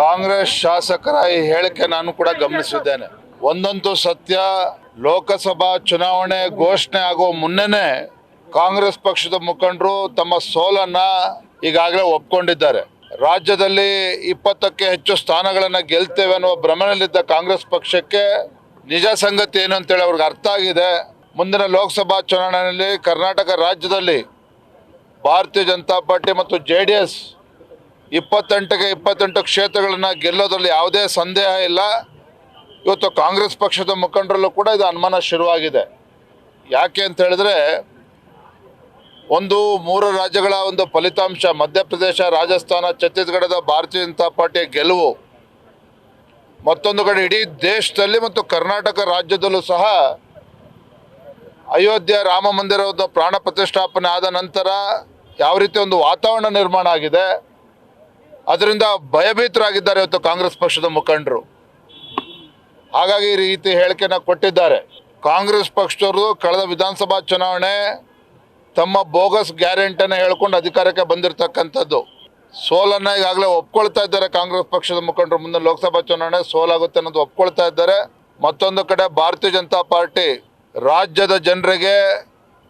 ಕಾಂಗ್ರೆಸ್ ಶಾಸಕರ ಈ ಹೇಳಿಕೆ ನಾನು ಕೂಡ ಗಮನಿಸಿದ್ದೇನೆ. ಒಂದಂತೂ ಸತ್ಯ, ಲೋಕಸಭಾ ಚುನಾವಣೆ ಘೋಷಣೆ ಆಗುವ ಮುನ್ನೆನೆ ಕಾಂಗ್ರೆಸ್ ಪಕ್ಷದ ಮುಖಂಡರು ತಮ್ಮ ಸೋಲನ್ನ ಈಗಾಗಲೇ ಒಪ್ಕೊಂಡಿದ್ದಾರೆ. ರಾಜ್ಯದಲ್ಲಿ ಇಪ್ಪತ್ತಕ್ಕೆ ಹೆಚ್ಚು ಸ್ಥಾನಗಳನ್ನು ಗೆಲ್ತೇವೆ ಅನ್ನುವ ಭ್ರಮಣದಲ್ಲಿದ್ದ ಕಾಂಗ್ರೆಸ್ ಪಕ್ಷಕ್ಕೆ ನಿಜ ಸಂಗತಿ ಏನು ಅಂತೇಳಿ ಅವ್ರಿಗೆ ಅರ್ಥ ಆಗಿದೆ. ಮುಂದಿನ ಲೋಕಸಭಾ ಚುನಾವಣೆಯಲ್ಲಿ ಕರ್ನಾಟಕ ರಾಜ್ಯದಲ್ಲಿ ಭಾರತೀಯ ಜನತಾ ಪಾರ್ಟಿ ಮತ್ತು ಜೆ ಡಿ ಎಸ್ ಇಪ್ಪತ್ತೆಂಟಕ್ಕೆ ಇಪ್ಪತ್ತೆಂಟು ಕ್ಷೇತ್ರಗಳನ್ನ ಗೆಲ್ಲೋದ್ರಲ್ಲಿ ಯಾವುದೇ ಸಂದೇಹ ಇಲ್ಲ. ಇವತ್ತು ಕಾಂಗ್ರೆಸ್ ಪಕ್ಷದ ಮುಖಂಡರಲ್ಲೂ ಕೂಡ ಇದು ಅನುಮಾನ ಶುರುವಾಗಿದೆ. ಯಾಕೆ ಅಂತ ಹೇಳಿದ್ರೆ, ಒಂದು ಮೂರು ರಾಜ್ಯಗಳ ಒಂದು ಫಲಿತಾಂಶ, ಮಧ್ಯಪ್ರದೇಶ, ರಾಜಸ್ಥಾನ, ಛತ್ತೀಸ್ಗಢದ ಭಾರತೀಯ ಜನತಾ ಪಾರ್ಟಿಯ ಗೆಲುವು, ಮತ್ತೊಂದು ಕಡೆ ಇಡೀ ದೇಶದಲ್ಲಿ ಮತ್ತು ಕರ್ನಾಟಕ ರಾಜ್ಯದಲ್ಲೂ ಸಹ ಅಯೋಧ್ಯೆ ರಾಮ ಮಂದಿರದ ಪ್ರಾಣ ಪ್ರತಿಷ್ಠಾಪನೆ ಆದ ನಂತರ ಯಾವ ರೀತಿ ಒಂದು ವಾತಾವರಣ ನಿರ್ಮಾಣ ಆಗಿದೆ ಅದರಿಂದ ಭಯಭೀತರಾಗಿದ್ದಾರೆ ಇವತ್ತು ಕಾಂಗ್ರೆಸ್ ಪಕ್ಷದ ಮುಖಂಡರು. ಹಾಗಾಗಿ ಈ ರೀತಿ ಹೇಳಿಕೆನ ಕೊಟ್ಟಿದ್ದಾರೆ. ಕಾಂಗ್ರೆಸ್ ಪಕ್ಷದವರು ಕಳೆದ ವಿಧಾನಸಭಾ ಚುನಾವಣೆ ತಮ್ಮ ಬೋಗಸ್ ಗ್ಯಾರಂಟಿನ ಹೇಳ್ಕೊಂಡು ಅಧಿಕಾರಕ್ಕೆ ಬಂದಿರತಕ್ಕಂಥದ್ದು. ಸೋಲನ್ನ ಈಗಾಗಲೇ ಒಪ್ಕೊಳ್ತಾ ಇದ್ದಾರೆ ಕಾಂಗ್ರೆಸ್ ಪಕ್ಷದ ಮುಖಂಡರು. ಮುಂದೆ ಲೋಕಸಭಾ ಚುನಾವಣೆ ಸೋಲಾಗುತ್ತೆ ಅನ್ನೋದು ಒಪ್ಕೊಳ್ತಾ ಇದ್ದಾರೆ. ಮತ್ತೊಂದು ಕಡೆ ಭಾರತೀಯ ಜನತಾ ಪಾರ್ಟಿ ರಾಜ್ಯದ ಜನರಿಗೆ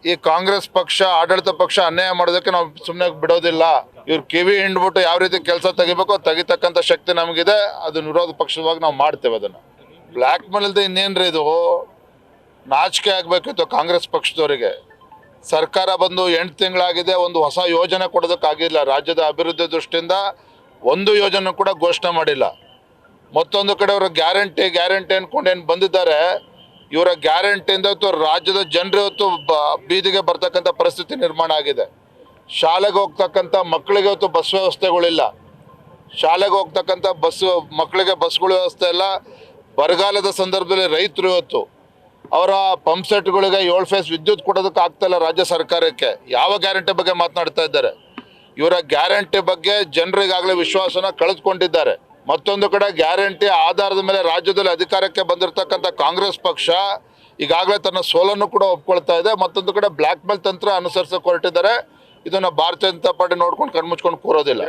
ಈ ಕಾಂಗ್ರೆಸ್ ಪಕ್ಷ, ಆಡಳಿತ ಪಕ್ಷ ಅನ್ಯಾಯ ಮಾಡೋದಕ್ಕೆ ನಾವು ಸುಮ್ಮನೆ ಬಿಡೋದಿಲ್ಲ. ಇವ್ರು ಕಿವಿ ಹಿಂಡ್ಬಿಟ್ಟು ಯಾವ ರೀತಿ ಕೆಲಸ ತೆಗಿಬೇಕು ತೆಗಿತಕ್ಕಂಥ ಶಕ್ತಿ ನಮಗಿದೆ. ಅದು ನಿರೋಧ ಪಕ್ಷವಾಗಿ ನಾವು ಮಾಡ್ತೇವೆ ಅದನ್ನು. ಬ್ಲ್ಯಾಕ್ ಮೇಲ್ ಇಲ್ಲದೆ ಇನ್ನೇನ್ರಿ ಇದು? ನಾಚಿಕೆ ಆಗಬೇಕಿತ್ತು ಕಾಂಗ್ರೆಸ್ ಪಕ್ಷದವರಿಗೆ. ಸರ್ಕಾರ ಬಂದು ಎಂಟು ತಿಂಗಳಾಗಿದೆ, ಒಂದು ಹೊಸ ಯೋಜನೆ ಕೊಡೋದಕ್ಕಾಗಿಲ್ಲ ರಾಜ್ಯದ ಅಭಿವೃದ್ಧಿ ದೃಷ್ಟಿಯಿಂದ ಒಂದು ಯೋಜನೆ ಕೂಡ ಘೋಷಣೆ ಮಾಡಿಲ್ಲ. ಮತ್ತೊಂದು ಕಡೆ ಅವರು ಗ್ಯಾರಂಟಿ ಗ್ಯಾರಂಟಿ ಅನ್ಕೊಂಡು ಏನು ಬಂದಿದ್ದಾರೆ, ಇವರ ಗ್ಯಾರಂಟಿಯಿಂದ ಇವತ್ತು ರಾಜ್ಯದ ಜನರು ಇವತ್ತು ಬೀದಿಗೆ ಬರ್ತಕ್ಕಂಥ ಪರಿಸ್ಥಿತಿ ನಿರ್ಮಾಣ ಆಗಿದೆ. ಶಾಲೆಗೆ ಹೋಗ್ತಕ್ಕಂಥ ಮಕ್ಕಳಿಗೆ ಇವತ್ತು ಬಸ್ ವ್ಯವಸ್ಥೆಗಳಿಲ್ಲ. ಶಾಲೆಗೆ ಹೋಗ್ತಕ್ಕಂಥ ಬಸ್ ಮಕ್ಕಳಿಗೆ ಬಸ್ಗಳ ವ್ಯವಸ್ಥೆ ಇಲ್ಲ. ಬರಗಾಲದ ಸಂದರ್ಭದಲ್ಲಿ ರೈತರು ಇವತ್ತು ಅವರ ಪಂಪ್ ಸೆಟ್ಗಳಿಗೆ ಏಳು ಫೇಸ್ ವಿದ್ಯುತ್ ಕೊಡೋದಕ್ಕೆ ಆಗ್ತಾಯಿಲ್ಲ ರಾಜ್ಯ ಸರ್ಕಾರಕ್ಕೆ. ಯಾವ ಗ್ಯಾರಂಟಿ ಬಗ್ಗೆ ಮಾತನಾಡ್ತಾ ಇದ್ದಾರೆ? ಇವರ ಗ್ಯಾರಂಟಿ ಬಗ್ಗೆ ಜನರಿಗಾಗಲೇ ವಿಶ್ವಾಸನ ಕಳೆದುಕೊಂಡಿದ್ದಾರೆ. ಮತ್ತೊಂದು ಕಡೆ ಗ್ಯಾರಂಟಿ ಆಧಾರದ ಮೇಲೆ ರಾಜ್ಯದಲ್ಲಿ ಅಧಿಕಾರಕ್ಕೆ ಬಂದಿರತಕ್ಕಂಥ ಕಾಂಗ್ರೆಸ್ ಪಕ್ಷ ಈಗಾಗಲೇ ತನ್ನ ಸೋಲನ್ನು ಕೂಡ ಒಪ್ಕೊಳ್ತಾ ಇದೆ. ಮತ್ತೊಂದು ಕಡೆ ಬ್ಲ್ಯಾಕ್ ಮೇಲ್ ತಂತ್ರ ಅನುಸರಿಸಕ್ಕೆ ಹೊರಟಿದ್ದಾರೆ. ಇದನ್ನ ಭಾರತೀಯ ಜನತಾ ಪಾರ್ಟಿ ನೋಡ್ಕೊಂಡು ಕಣ್ಮುಚ್ಕೊಂಡು ಕೂರೋದಿಲ್ಲ.